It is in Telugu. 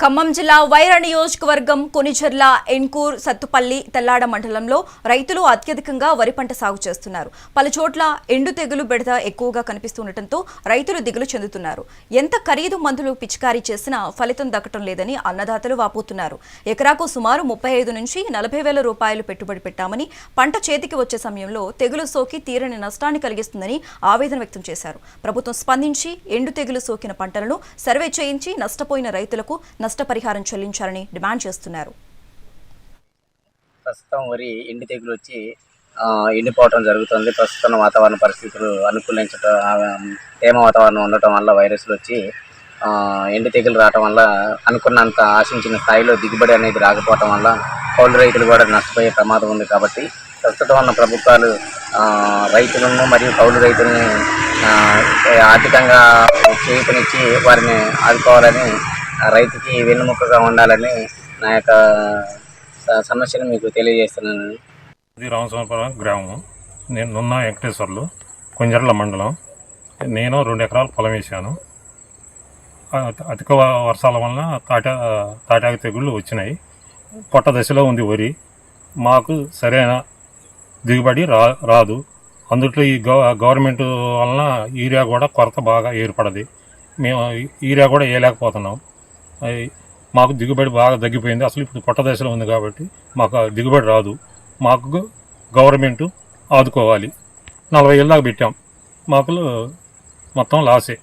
ఖమ్మం జిల్లా వైర నియోజకవర్గం కొనిచెర్ల ఎన్కూర్ సత్తుపల్లి తెల్లాడ మండలంలో రైతులు అత్యధికంగా వరి పంట సాగు చేస్తున్నారు. పలుచోట్ల ఎండు తెగులు బెడద ఎక్కువగా కనిపిస్తుండటంతో రైతులు దిగులు చెందుతున్నారు. ఎంత ఖరీదు మందులు పిచికారీ చేసినా ఫలితం దక్కటం లేదని అన్నదాతలు వాపోతున్నారు. ఎకరాకు సుమారు ముప్పై ఐదు నుంచి నలభై వేల రూపాయలు పెట్టుబడి పెట్టామని పంట చేతికి వచ్చే సమయంలో తెగులు సోకి తీరని నష్టాన్ని కలిగిస్తుందని ఆవేదన వ్యక్తం చేశారు. ప్రభుత్వం స్పందించి ఎండు తెగులు సోకిన పంటలను సర్వే చేయించి నష్టపోయిన రైతులకు నష్టపరిహారం చెల్లించాలని డిమాండ్ చేస్తున్నారు. ప్రస్తుతం వరి ఎండి తెగులు వచ్చి ఎండిపోవటం జరుగుతుంది. ప్రస్తుతం వాతావరణ పరిస్థితులు అనుకూలించటం తేమ వాతావరణం ఉండటం వల్ల వైరస్లు వచ్చి ఎండి తెగులు రావటం వల్ల అనుకున్నంత ఆశించిన స్థాయిలో దిగుబడి అనేది రాకపోవటం వల్ల కౌలు రైతులు కూడా నష్టపోయే ప్రమాదం ఉంది కాబట్టి ప్రస్తుతం ఉన్న ప్రభుత్వాలు రైతులను మరియు కౌలు రైతుల్ని ఆర్థికంగా చేయూతనిచ్చి వారిని ఆదుకోవాలని రైతుకి వెన్నుముక్కగా ఉండాలని నా యొక్క సమస్యను మీకు తెలియజేస్తున్నాను. ఇది రామస్వామిపురం గ్రామం. నేను నున్న వెంకటేశ్వర్లు కొంజర్ల మండలం. నేను రెండు ఎకరాల పొలం వేసాను అధిక వర్షాల వలన తాటా తాటాకు తెగుళ్ళు వచ్చినాయి. పొట్ట దశలో ఉంది వరి. మాకు సరైన దిగుబడి రా రాదు. అందుట్లో ఈ గవ గవర్నమెంట్ వలన యూరియా కూడా కొరత బాగా ఏర్పడది. మేము యూరియా కూడా వేయలేకపోతున్నాం. అవి మాకు దిగుబడి బాగా తగ్గిపోయింది. అసలు ఇప్పుడు పొట్ట దశలో ఉంది కాబట్టి మాకు దిగుబడి రాదు. మాకు గవర్నమెంటు గవర్నమెంట్ ఆదుకోవాలి. నలభై ఏళ్ళ దాకా పెట్టాం. మాకు మొత్తం లాసే.